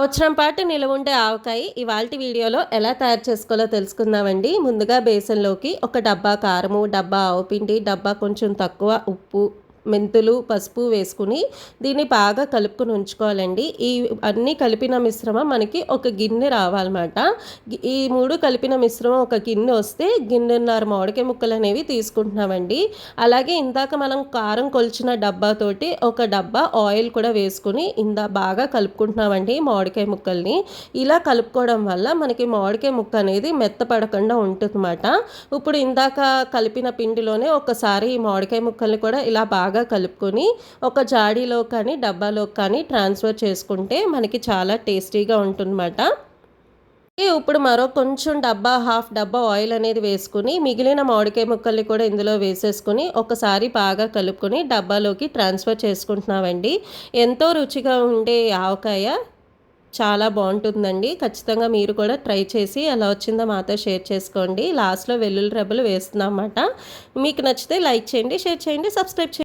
సంవత్సరం పాటు నిలవుండే ఆవకాయ ఇవాళ వీడియోలో ఎలా తయారు చేసుకోవాలో తెలుసుకుందామండి. ముందుగా బేసన్లోకి ఒక డబ్బా కారము డబ్బా ఆవుపిండి డబ్బా కొంచెం తక్కువ ఉప్పు మెంతులు పసుపు వేసుకుని దీన్ని బాగా కలుపుకొని ఉంచుకోవాలండి. ఈ అన్నీ కలిపిన మిశ్రమం మనకి ఒక గిన్నె రావాలన్నమాట. ఈ మూడు కలిపిన మిశ్రమం ఒక గిన్నె వస్తే గిన్నెన్నర మామిడికాయ ముక్కలు అనేవి తీసుకుంటున్నామండి. అలాగే ఇందాక మనం కారం కొలిచిన డబ్బాతోటి ఒక డబ్బా ఆయిల్ కూడా వేసుకుని ఇందా బాగా కలుపుకుంటున్నామండి మామిడికాయ ముక్కల్ని. ఇలా కలుపుకోవడం వల్ల మనకి మామిడికాయ ముక్క అనేది మెత్తపడకుండా ఉంటుందన్నమాట. ఇప్పుడు ఇందాక కలిపిన పిండిలోనే ఒకసారి ఈ మామిడికాయ ముక్కల్ని కూడా ఇలా బాగా బాగా కలుపుకొని ఒక జాడీలో కానీ డబ్బాలో కానీ ట్రాన్స్ఫర్ చేసుకుంటే మనకి చాలా టేస్టీగా ఉంటుందన్నమాట. ఇప్పుడు మరో కొంచెం డబ్బా హాఫ్ డబ్బా ఆయిల్ అనేది వేసుకుని మిగిలిన మామిడికాయ ముక్కల్ని కూడా ఇందులో వేసేసుకుని ఒకసారి బాగా కలుపుకొని డబ్బాలోకి ట్రాన్స్ఫర్ చేసుకుంటున్నామండి. ఎంతో రుచిగా ఉండే ఆవకాయ చాలా బాగుంటుందండి. ఖచ్చితంగా మీరు కూడా ట్రై చేసి ఎలా వచ్చిందో మాతో షేర్ చేసుకోండి. లాస్ట్లో వెల్లుల్లి రెబ్బలు వేస్తున్నాం అన్నమాట. మీకు నచ్చితే లైక్ చేయండి షేర్ చేయండి సబ్స్క్రైబ్ చేయండి.